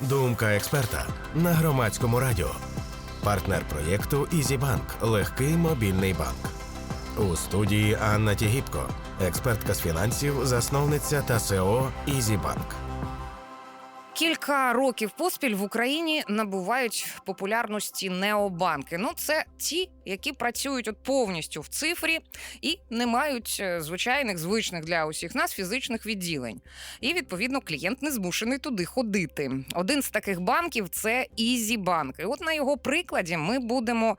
Думка експерта на громадському радіо. Партнер проєкту «Ізібанк» – легкий мобільний банк. У студії Анна Тігіпко, експертка з фінансів, засновниця та СЕО «Ізібанк». Кілька років поспіль в Україні набувають популярності необанки. Ну, це ті, які працюють от повністю в цифрі і не мають е, звичайних звичних для усіх нас фізичних відділень. І відповідно клієнт не змушений туди ходити. Один з таких банків це EasyBank. І от на його прикладі ми будемо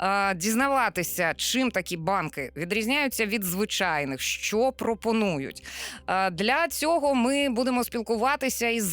е, дізнаватися, чим такі банки відрізняються від звичайних, що пропонують. Е, Для цього ми будемо спілкуватися із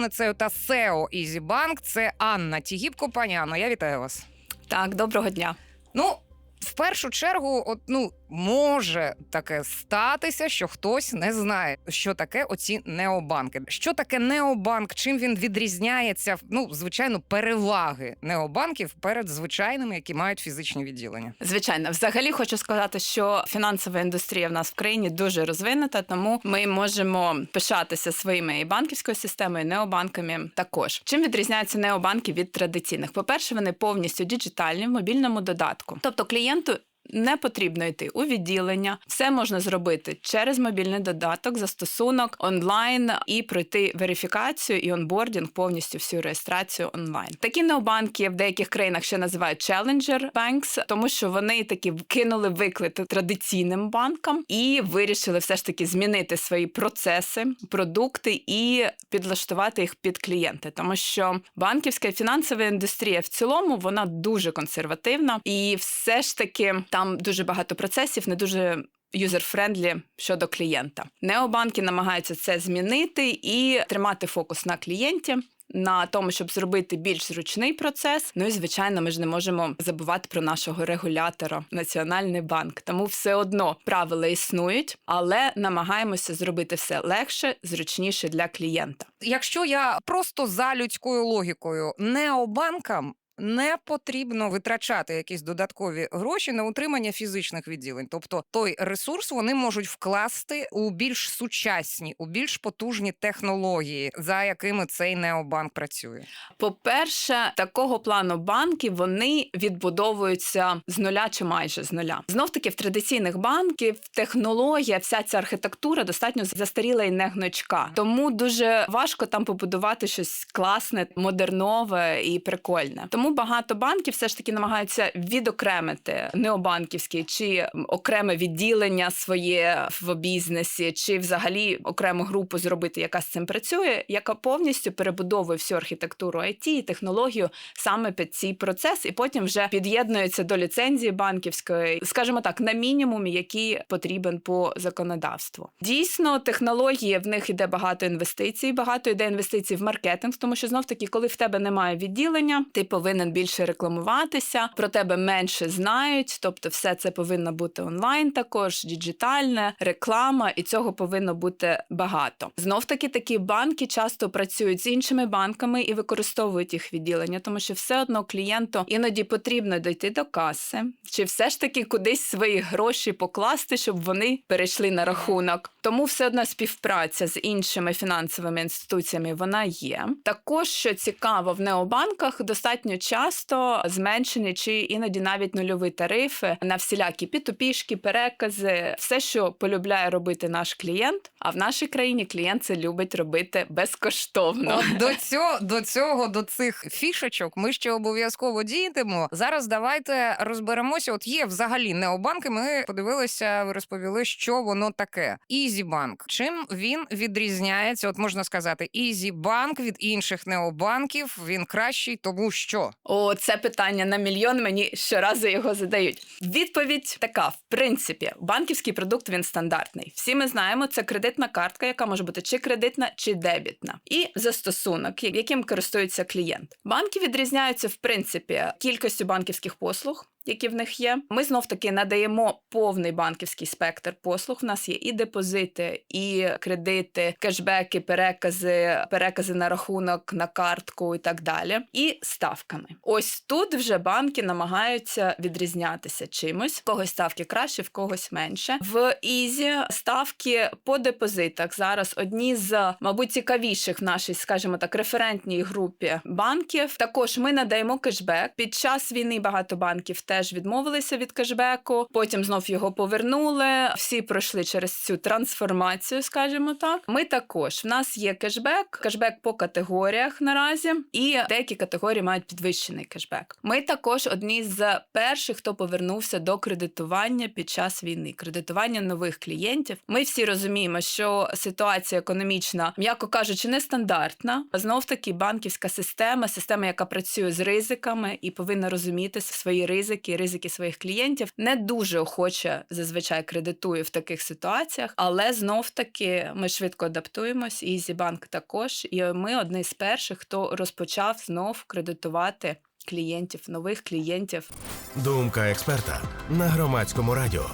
засновницею та СЕО Ізібанк. Це Анна Тігіпко. Пані Анно, я вітаю вас. Так, доброго дня. Ну, в першу чергу, от ну може таке статися, що хтось не знає, що таке оці необанки. Що таке необанк? Чим він відрізняється? Ну, звичайно, переваги необанків перед звичайними, які мають фізичні відділення. Звичайно, взагалі хочу сказати, що фінансова індустрія в нас в країні дуже розвинута, тому ми можемо пишатися своїми і банківською системою, і необанками також. Чим відрізняються необанки від традиційних? По-перше, вони повністю діджитальні в мобільному додатку. Тобто клієнту. Не потрібно йти у відділення, все можна зробити через мобільний додаток, застосунок онлайн і пройти верифікацію і онбордінг, повністю всю реєстрацію онлайн. Такі необанки в деяких країнах ще називають Challenger Banks, тому що вони таки кинули виклик традиційним банкам і вирішили все ж таки змінити свої процеси, продукти і підлаштувати їх під клієнти, тому що банківська і фінансова індустрія в цілому вона дуже консервативна, і все ж таки там дуже багато процесів, не дуже. Юзер-френдлі щодо клієнта. Необанки намагаються це змінити і тримати фокус на клієнті, на тому, щоб зробити більш зручний процес. Ну і звичайно, ми ж не можемо забувати про нашого регулятора Національний банк. Тому все одно правила існують, але намагаємося зробити все легше, зручніше для клієнта. Якщо я просто за людською логікою необанкам. Не потрібно витрачати якісь додаткові гроші на утримання фізичних відділень. Тобто той ресурс вони можуть вкласти у більш сучасні, у більш потужні технології, за якими цей необанк працює. По-перше, такого плану банки вони відбудовуються з нуля чи майже з нуля. Знов таки в традиційних банків технологія, вся ця архітектура достатньо застаріла і не гнучка. Тому дуже важко там побудувати щось класне, модернове і прикольне. Тому багато банків все ж таки намагаються відокремити необанківські чи окреме відділення своє в бізнесі, чи взагалі окрему групу зробити, яка з цим працює, яка повністю перебудовує всю архітектуру IT і технологію саме під цей процес, і потім вже під'єднується до ліцензії банківської, скажімо так, на мінімумі, який потрібен по законодавству. Дійсно, технології в них іде багато інвестицій, багато йде інвестицій в маркетинг, тому що знов таки, коли в тебе немає відділення, ти повинен більше рекламуватися, про тебе менше знають. Тобто, все це повинно бути онлайн, також діджитальне, реклама, і цього повинно бути багато. Знов таки такі банки часто працюють з іншими банками і використовують їх відділення, тому що все одно клієнту іноді потрібно дійти до каси, чи все ж таки кудись свої гроші покласти, щоб вони перейшли на рахунок. Тому все одно співпраця з іншими фінансовими інституціями вона є. Також що цікаво, в необанках достатньо часто зменшені чи іноді навіть нульові тарифи на всілякі пітопішки, перекази, все, що полюбляє робити наш клієнт. А в нашій країні клієнт це любить робити безкоштовно. От до цього, до цього, до цих фішечок ми ще обов'язково діятимемо. Зараз давайте розберемося. От є взагалі необанки. Ми подивилися, ви розповіли, що воно таке. Ізібанк. Чим він відрізняється? От можна сказати, Ізібанк від інших необанків. Він кращий, тому що О, це питання на мільйон. Мені щоразу його задають. Відповідь така: в принципі, банківський продукт він стандартний. Всі ми знаємо, це кредитна картка, яка може бути чи кредитна, чи дебітна, і застосунок, яким користується клієнт. Банки відрізняються в принципі кількістю банківських послуг. Які в них є, ми знов таки надаємо повний банківський спектр послуг. В нас є і депозити, і кредити, кешбеки, перекази, перекази на рахунок, на картку і так далі. І ставками. Ось тут вже банки намагаються відрізнятися чимось. В когось ставки краще, в когось менше. В Ізі ставки по депозитах зараз одні з, мабуть, цікавіших в нашій, скажімо так, референтній групі банків. Також ми надаємо кешбек. Під час війни багато банків теж відмовилися від кешбеку. Потім знов його повернули. Всі пройшли через цю трансформацію, скажімо так. Ми також в нас є кешбек, кешбек по категоріях наразі, і деякі категорії мають підвищений кешбек. Ми також одні з перших, хто повернувся до кредитування під час війни, кредитування нових клієнтів. Ми всі розуміємо, що ситуація економічна, м'яко кажучи, нестандартна. Знов таки банківська система, система, яка працює з ризиками і повинна розуміти свої ризики, ризики своїх клієнтів, не дуже охоче зазвичай кредитує в таких ситуаціях, але знов таки ми швидко адаптуємось. І Зібанк також. І ми одні з перших, хто розпочав знов кредитувати клієнтів, нових клієнтів Думка експерта на громадському радіо.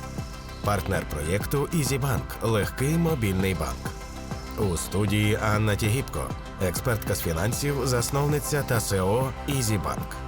Партнер проєкту «Ізібанк» – легкий мобільний банк. У студії Анна Тігіпко, експертка з фінансів, засновниця та СЕО «Ізібанк».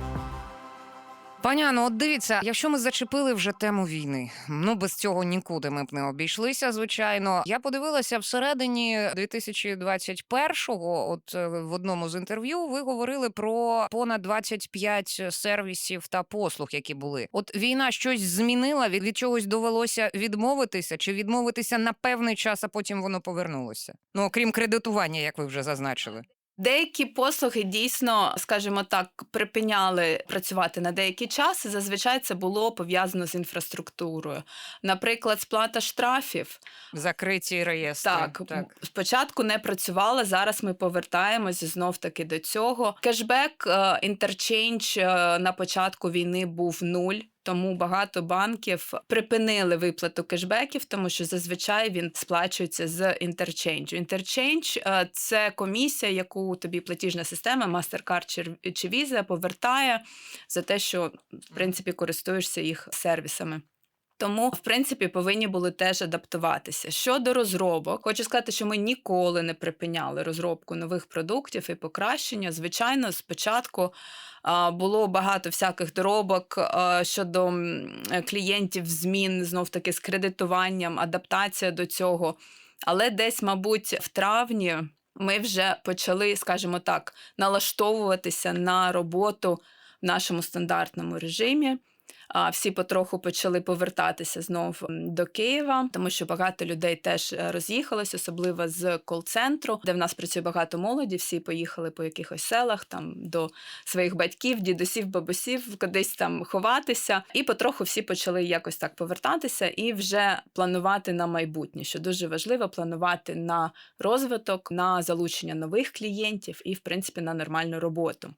Пані Анно, от дивіться, якщо ми зачепили вже тему війни, ну без цього нікуди ми б не обійшлися. Звичайно, я подивилася всередині 2021-го, От е, в одному з інтерв'ю ви говорили про понад 25 сервісів та послуг, які були. От війна щось змінила, від, від чогось довелося відмовитися, чи відмовитися на певний час, а потім воно повернулося. Ну окрім кредитування, як ви вже зазначили. Деякі послуги дійсно, скажімо так, припиняли працювати на деякий час. і Зазвичай це було пов'язано з інфраструктурою. Наприклад, сплата штрафів. Закриті реєстри. Так, спочатку не працювала. Зараз ми повертаємось знов таки до цього. Кешбек, е, інтерчейндж е, на початку війни був нуль. Тому багато банків припинили виплату кешбеків, тому що зазвичай він сплачується з інтерчейнджу. Інтерчейндж е, це комісія, яку тобі платіжна система, MasterCard чи Visa повертає за те, що в принципі користуєшся їх сервісами. Тому, в принципі, повинні були теж адаптуватися. Щодо розробок, хочу сказати, що ми ніколи не припиняли розробку нових продуктів і покращення. Звичайно, спочатку було багато всяких доробок щодо клієнтів, змін знов таки з кредитуванням, адаптація до цього. Але десь, мабуть, в травні ми вже почали, скажімо так, налаштовуватися на роботу в нашому стандартному режимі. А, Всі потроху почали повертатися знов до Києва, тому що багато людей теж е, роз'їхалось, особливо з кол-центру, де в нас працює багато молоді. Всі поїхали по якихось селах там до своїх батьків, дідусів, бабусів, кудись там ховатися. І потроху всі почали якось так повертатися і вже планувати на майбутнє, що дуже важливо планувати на розвиток, на залучення нових клієнтів і, в принципі, на нормальну роботу.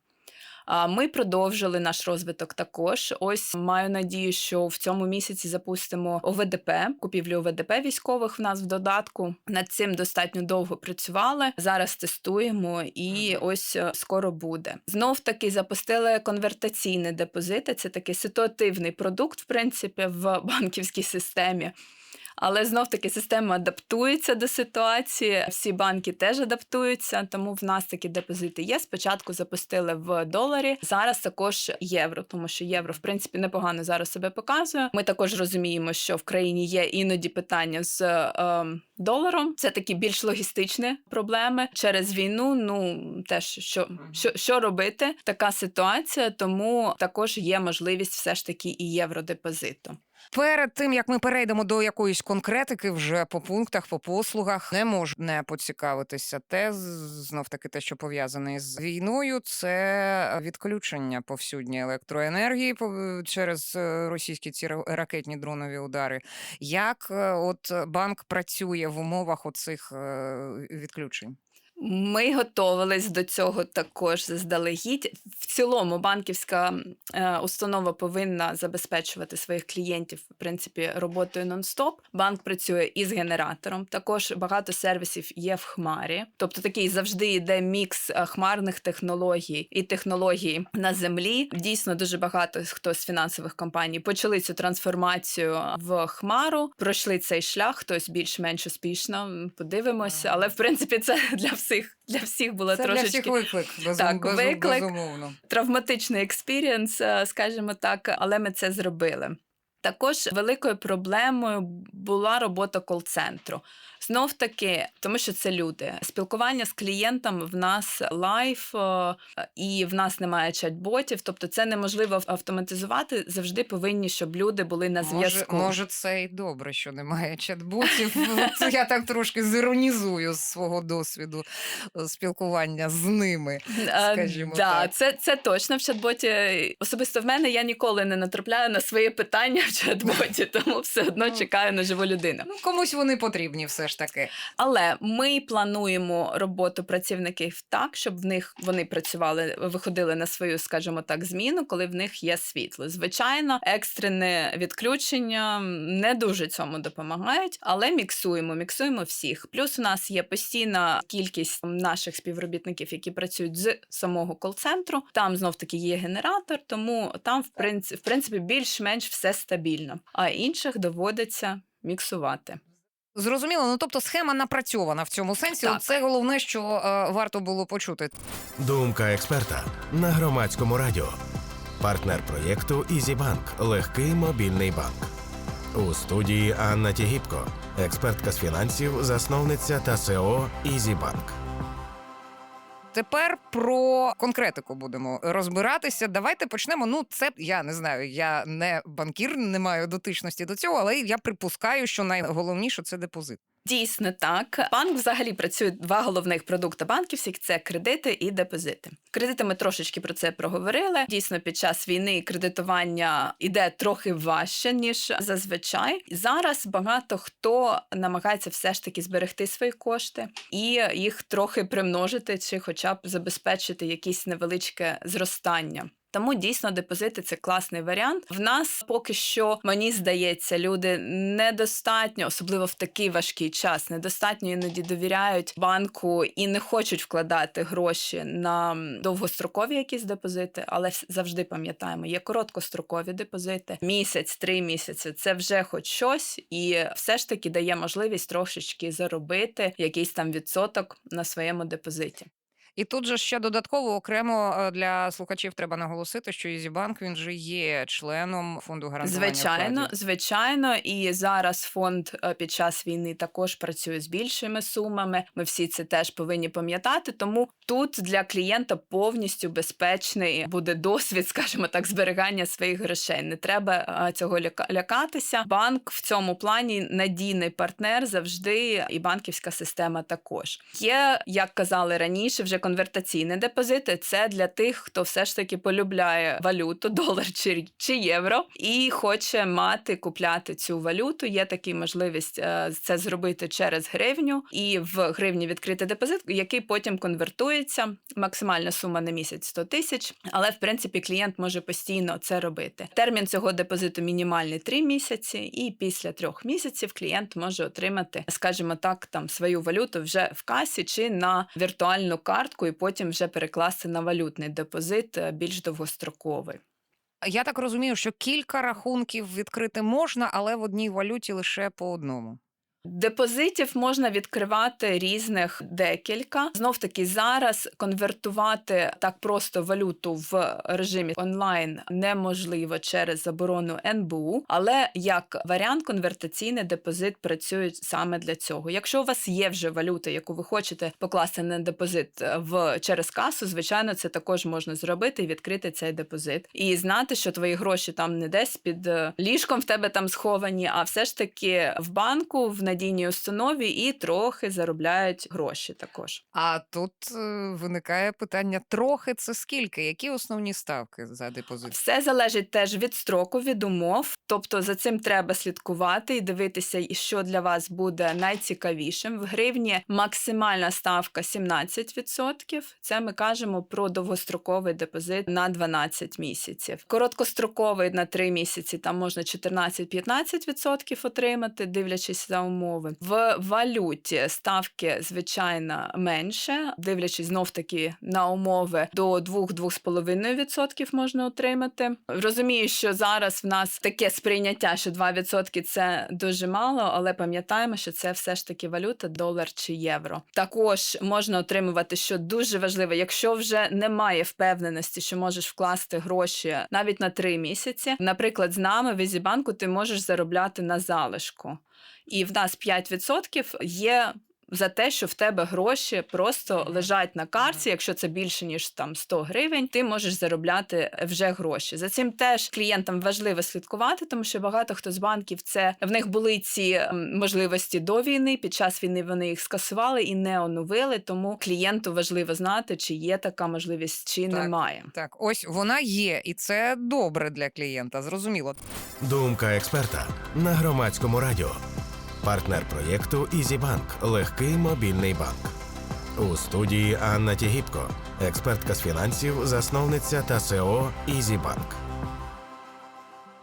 Ми продовжили наш розвиток також. Ось маю надію, що в цьому місяці запустимо ОВДП, купівлю ОВДП військових в нас в додатку. Над цим достатньо довго працювали. Зараз тестуємо і ось е, скоро буде. Знов таки запустили конвертаційні депозити. Це такий ситуативний продукт, в принципі, в банківській системі. Але знов таки система адаптується до ситуації. Всі банки теж адаптуються, тому в нас такі депозити є. Спочатку запустили в доларі, зараз також євро, тому що євро, в принципі, непогано зараз себе показує. Ми також розуміємо, що в країні є іноді питання з е, доларом. Це такі більш логістичні проблеми через війну. Ну теж що, що, що робити, така ситуація, тому також є можливість все ж таки і євродепозиту. Перед тим як ми перейдемо до якоїсь конкретики, вже по пунктах, по послугах, не можу не поцікавитися. Те знов таки те, що пов'язане з війною, це відключення повсюдні електроенергії через е, російські ці ра- ракетні дронові удари. Як е, от банк працює в умовах оцих е, відключень? Ми готувались до цього також заздалегідь. В цілому банківська е, установа повинна забезпечувати своїх клієнтів в принципі роботою нон-стоп. Банк працює із генератором. Також багато сервісів є в хмарі. Тобто такий завжди йде мікс е, хмарних технологій і технологій на землі. Дійсно, дуже багато хто з фінансових компаній почали цю трансформацію в хмару. Пройшли цей шлях, хтось більш-менш успішно. Подивимося, але в принципі це для всіх для всіх було Це для всіх виклик, безум- Так, безум- виклик. безумовно. травматичний експірієнс, е, скажімо так, але ми це зробили. Також великою проблемою була робота кол-центру. Знов таки, тому що це люди. Спілкування з клієнтом в нас лайф, е, і в нас немає чат-ботів, тобто це неможливо автоматизувати. Завжди повинні, щоб люди були на Може, зв'язку. може, це і добре, що немає чат-ботів. Я так трошки зіронізую з свого досвіду е, спілкування з ними. Е, скажімо так. Це, це точно в чат-боті. Особисто в мене я ніколи не натрапляю на свої питання в чат-боті, тому все одно Ну. чекаю на живу людину. Ну, комусь вони потрібні все ж таки. Але ми плануємо роботу працівників так, щоб в них вони працювали, виходили на свою, скажімо так, зміну, коли в них є світло. Звичайно, екстрене відключення не дуже цьому допомагають, але міксуємо, міксуємо всіх. Плюс у нас є постійна кількість наших співробітників, які працюють з самого кол-центру. Там знов таки є генератор, тому там в принципі, в принципі більш-менш все стабільно. А інших доводиться міксувати. Зрозуміло, ну тобто схема напрацьована в цьому сенсі. Так. Це головне, що е, варто було почути. Думка експерта на громадському радіо. Партнер проєкту «Ізібанк» – легкий мобільний банк. У студії Анна Тігіпко, експертка з фінансів, засновниця та СЕО «Ізібанк». Тепер про конкретику будемо розбиратися. Давайте почнемо. Ну, це я не знаю. Я не банкір, не маю дотичності до цього, але я припускаю, що найголовніше це депозит. Дійсно так. Банк взагалі працює два головних продукти банківських це кредити і депозити. Кредити ми трошечки про це проговорили. Дійсно, під час війни кредитування іде трохи важче ніж зазвичай. Зараз багато хто намагається все ж таки зберегти свої кошти і їх трохи примножити, чи, хоча б забезпечити якесь невеличке зростання. Тому дійсно депозити це класний варіант. В нас поки що мені здається, люди недостатньо, особливо в такий важкий час, недостатньо іноді довіряють банку і не хочуть вкладати гроші на довгострокові якісь депозити, але завжди пам'ятаємо, є короткострокові депозити. Місяць, три місяці це вже хоч щось, і все ж таки дає можливість трошечки заробити якийсь там відсоток на своєму депозиті. І тут же ще додатково окремо е, для слухачів треба наголосити, що Ізібанк він же є членом фонду гарантування Звичайно, вкладів. звичайно, і зараз фонд е, під час війни також працює з більшими сумами. Ми всі це теж повинні пам'ятати. Тому тут для клієнта повністю безпечний буде досвід, скажімо так, зберігання своїх грошей. Не треба е, цього ляка- лякатися. Банк в цьому плані надійний партнер завжди, і банківська система також є, як казали раніше, вже конвертаційні депозити. Це для тих, хто все ж таки полюбляє валюту, долар чи, чи євро, і хоче мати купляти цю валюту. Є така можливість е, це зробити через гривню, і в гривні відкрити депозит, який потім конвертується. Максимальна сума на місяць 100 тисяч. Але в принципі клієнт може постійно це робити. Термін цього депозиту мінімальний 3 місяці, і після трьох місяців клієнт може отримати, скажімо так, там свою валюту вже в касі чи на віртуальну картку, і потім вже перекласти на валютний депозит е, більш довгостроковий. Я так розумію, що кілька рахунків відкрити можна, але в одній валюті лише по одному. Депозитів можна відкривати різних декілька. Знов таки зараз конвертувати так просто валюту в режимі онлайн неможливо через заборону НБУ, але як варіант конвертаційний депозит працює саме для цього. Якщо у вас є вже валюта, яку ви хочете покласти на депозит е, в через касу, звичайно, це також можна зробити і відкрити цей депозит, і знати, що твої гроші там не десь під е, ліжком в тебе там сховані, а все ж таки в банку в надійній установі і трохи заробляють гроші також. А тут е, виникає питання: трохи це скільки? Які основні ставки за депозит? Все залежить теж від строку, від умов. Тобто за цим треба слідкувати і дивитися, і що для вас буде найцікавішим. В гривні максимальна ставка 17%. Це ми кажемо про довгостроковий депозит на 12 місяців. Короткостроковий на 3 місяці там можна 14-15% отримати, дивлячись за умови. В валюті ставки звичайно менше, дивлячись знов таки на умови до 2-2,5% можна отримати. Розумію, що зараз в нас таке сприйняття, що 2% це дуже мало, але пам'ятаємо, що це все ж таки валюта, долар чи євро. Також можна отримувати, що дуже важливо, якщо вже немає впевненості, що можеш вкласти гроші навіть на 3 місяці. Наприклад, з нами в Ізібанку ти можеш заробляти на залишку. І в нас 5% є за те, що в тебе гроші просто лежать на карті. Якщо це більше ніж там 100 гривень, ти можеш заробляти вже гроші. За цим теж клієнтам важливо слідкувати, тому що багато хто з банків це в них були ці можливості до війни. Під час війни вони їх скасували і не оновили. Тому клієнту важливо знати, чи є така можливість, чи Так. немає. Так, ось вона є, і це добре для клієнта. Зрозуміло. Думка експерта на громадському радіо. Партнер проєкту «Ізібанк» – легкий мобільний банк. У студії Анна Тігіпко, експертка з фінансів, засновниця та СЕО «Ізібанк».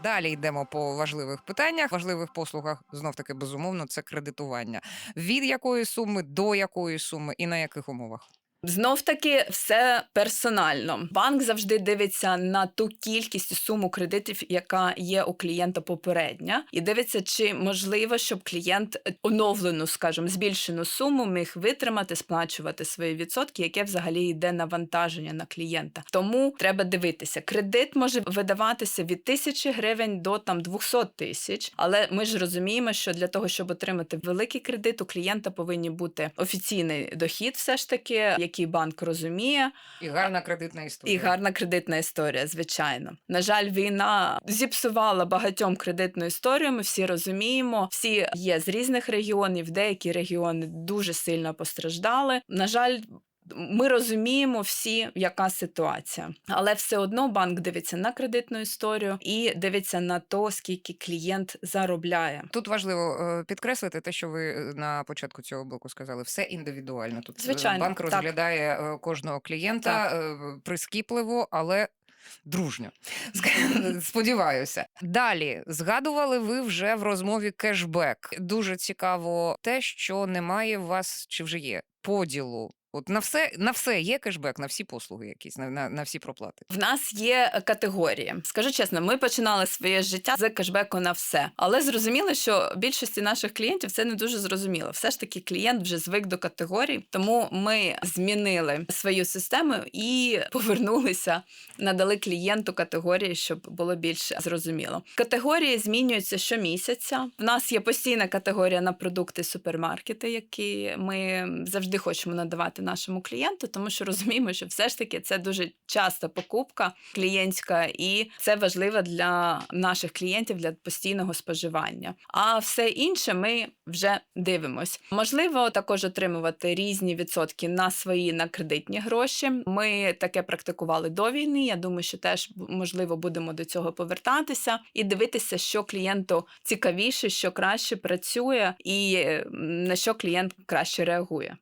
Далі йдемо по важливих питаннях, важливих послугах. Знов таки, безумовно, це кредитування. Від якої суми до якої суми і на яких умовах? Знов таки все персонально. Банк завжди дивиться на ту кількість і суму кредитів, яка є у клієнта попередня, і дивиться, чи можливо, щоб клієнт оновлену, скажімо, збільшену суму міг витримати, сплачувати свої відсотки, яке взагалі йде навантаження на клієнта. Тому треба дивитися. Кредит може видаватися від тисячі гривень до там 200 тисяч. Але ми ж розуміємо, що для того, щоб отримати великий кредит, у клієнта повинні бути офіційний дохід, все ж таки, який банк розуміє, І гарна кредитна історія. і гарна кредитна історія, звичайно. На жаль, війна зіпсувала багатьом кредитну історію. Ми всі розуміємо, всі є з різних регіонів, деякі регіони дуже сильно постраждали. На жаль. Ми розуміємо всі, яка ситуація, але все одно банк дивиться на кредитну історію і дивиться на то, скільки клієнт заробляє. Тут важливо е, підкреслити те, що ви е, на початку цього блоку сказали. Все індивідуально. Тут е, Звичайно, банк розглядає е, кожного клієнта е, прискіпливо, але. Дружньо, сподіваюся. Далі згадували ви вже в розмові кешбек. Дуже цікаво те, що немає у вас чи вже є поділу. От на все на все є кешбек, на всі послуги, якісь на, на, на всі проплати. В нас є категорії. Скажу чесно, ми починали своє життя з кешбеку на все, але зрозуміло, що більшості наших клієнтів це не дуже зрозуміло. Все ж таки, клієнт вже звик до категорій, тому ми змінили свою систему і повернулися, надали клієнту категорії, щоб було більш зрозуміло. Категорії змінюються щомісяця. В нас є постійна категорія на продукти супермаркети, які ми завжди хочемо надавати нашому клієнту, тому що розуміємо, що все ж таки це дуже часта покупка клієнтська, і це важливо для наших клієнтів для постійного споживання. А все інше ми вже дивимось. Можливо, також отримувати різні відсотки на свої на кредитні гроші. Ми таке практикували до війни. Я думаю, що теж можливо будемо до цього повертатися і дивитися, що клієнту цікавіше, що краще працює, і на що клієнт краще реагує.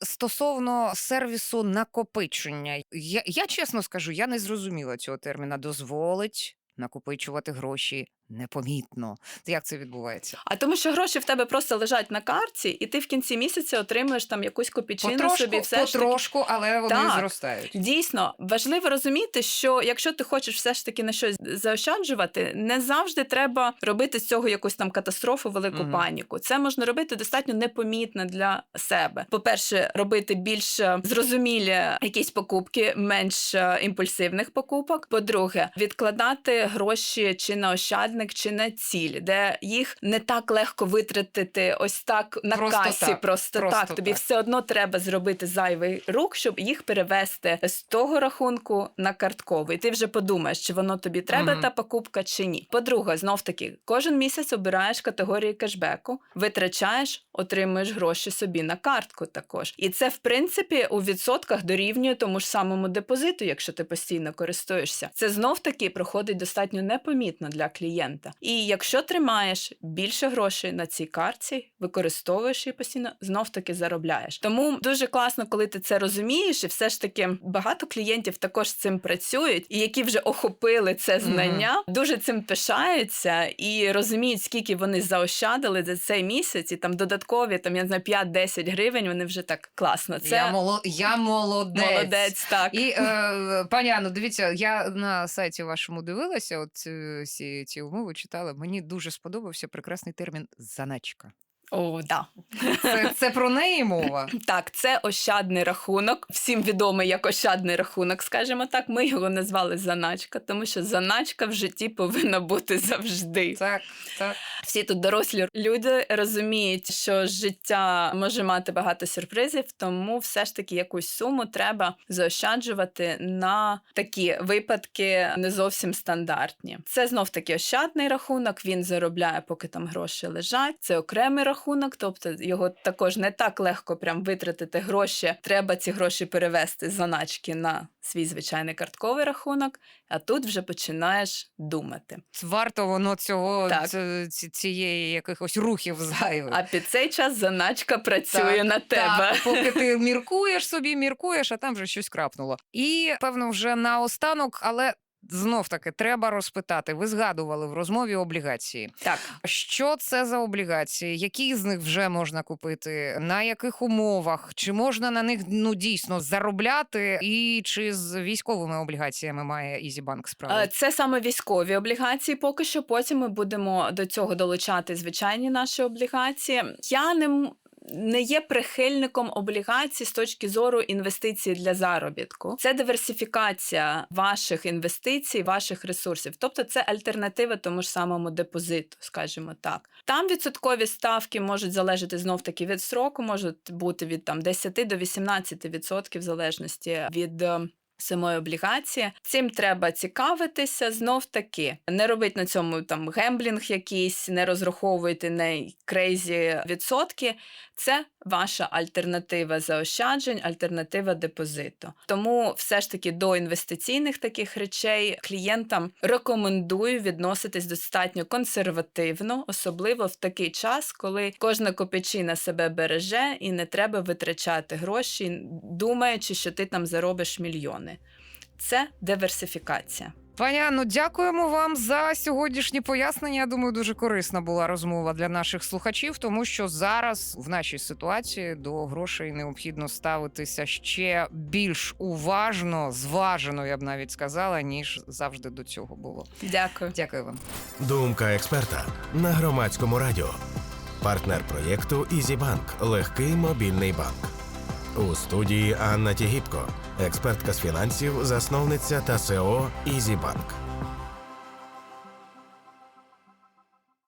Стосовно сервісу накопичення, я, я чесно скажу, я не зрозуміла цього терміна. Дозволить накопичувати гроші непомітно. Як це відбувається? А тому, що гроші в тебе просто лежать на карті, і ти в кінці місяця отримуєш там якусь копійчину Потрошку, собі. Все ж таки. потрошку, але вони Так. зростають. Дійсно, важливо розуміти, що якщо ти хочеш все ж таки на щось заощаджувати, не завжди треба робити з цього якусь там катастрофу, велику Мгм. паніку. Це можна робити достатньо непомітно для себе. По-перше, робити більш е, зрозумілі якісь покупки, менш е, імпульсивних покупок. По-друге, відкладати гроші чи на ощадність посередник чи не ціль, де їх не так легко витратити ось так на Просто касі. так, Просто, просто так. Тобі все одно треба зробити зайвий рух, щоб їх перевести з того рахунку на картковий. Ти вже подумаєш, чи воно тобі треба Мгм. та покупка чи ні. По-друге, знов таки, кожен місяць обираєш категорії кешбеку, витрачаєш, отримуєш гроші собі на картку також. І це, в принципі, у відсотках дорівнює тому ж самому депозиту, якщо ти постійно користуєшся. Це знов таки проходить достатньо непомітно для клієнта. І якщо тримаєш більше грошей на цій картці, використовуєш її постійно, знов таки заробляєш. Тому дуже класно, коли ти це розумієш, і все ж таки багато клієнтів також з цим працюють, і які вже охопили це знання, дуже цим пишаються і розуміють, скільки вони заощадили за цей місяць, і там додаткові там я не знаю 5-10 гривень. Вони вже так класно. Це Я, моло... я молодець. молодець, так. І е, пані Анно, дивіться, я на сайті вашому дивилася, от е, всі умови читала. Мені дуже сподобався прекрасний термін заначка. О, да. Це, це про неї мова. Так, це ощадний рахунок, всім відомий як ощадний рахунок, скажімо так. Ми його назвали заначка, тому що заначка в житті повинна бути завжди. Так, так. Всі тут дорослі люди розуміють, що життя може мати багато сюрпризів, тому все ж таки якусь суму треба заощаджувати на такі випадки не зовсім стандартні. Це знов таки ощадний рахунок. Він заробляє, поки там гроші лежать. Це окремий рахунок, тобто його також не так легко прям витратити гроші. Треба ці гроші перевести з заначки на свій звичайний картковий рахунок. А тут вже починаєш думати. Варто воно цього ц- цієї якихось рухів зайвих. А під цей час заначка працює Так, на тебе. Так, поки ти міркуєш собі, міркуєш, а там вже щось крапнуло. І певно, вже наостанок, але. Знов таки треба розпитати. Ви згадували в розмові облігації. Так. Що це за облігації? Які з них вже можна купити? На яких умовах? Чи можна на них ну дійсно заробляти? І чи з військовими облігаціями має Ізібанк справу? Е, Це саме військові облігації. Поки що потім ми будемо до цього долучати звичайні наші облігації. Я не. Не є прихильником облігацій з точки зору інвестицій для заробітку. Це диверсифікація ваших інвестицій, ваших ресурсів. Тобто це альтернатива тому ж самому депозиту, скажімо так. Там відсоткові ставки можуть залежати знов таки від строку, можуть бути від там 10 до 18 відсотків в залежності від. Самої облігації цим треба цікавитися знов таки. Не робити на цьому там гемблінг якийсь, не розраховуйте на крейзі відсотки. Це ваша альтернатива заощаджень, альтернатива депозиту. Тому все ж таки до інвестиційних таких речей клієнтам рекомендую відноситись достатньо консервативно, особливо в такий час, коли кожна копійчина себе береже і не треба витрачати гроші, думаючи, що ти там заробиш мільйони. Це диверсифікація. Пані Анно, дякуємо вам за сьогоднішні пояснення. Я думаю, дуже корисна була розмова для наших слухачів, тому що зараз в нашій ситуації до грошей необхідно ставитися ще більш уважно, зважено, я б навіть сказала, ніж завжди до цього було. Дякую. Дякую вам. Думка експерта на громадському радіо. Партнер проєкту Ізібанк. Легкий мобільний банк. У студії Анна Тігіпко, експертка з фінансів, засновниця та СЕО Ізібанк.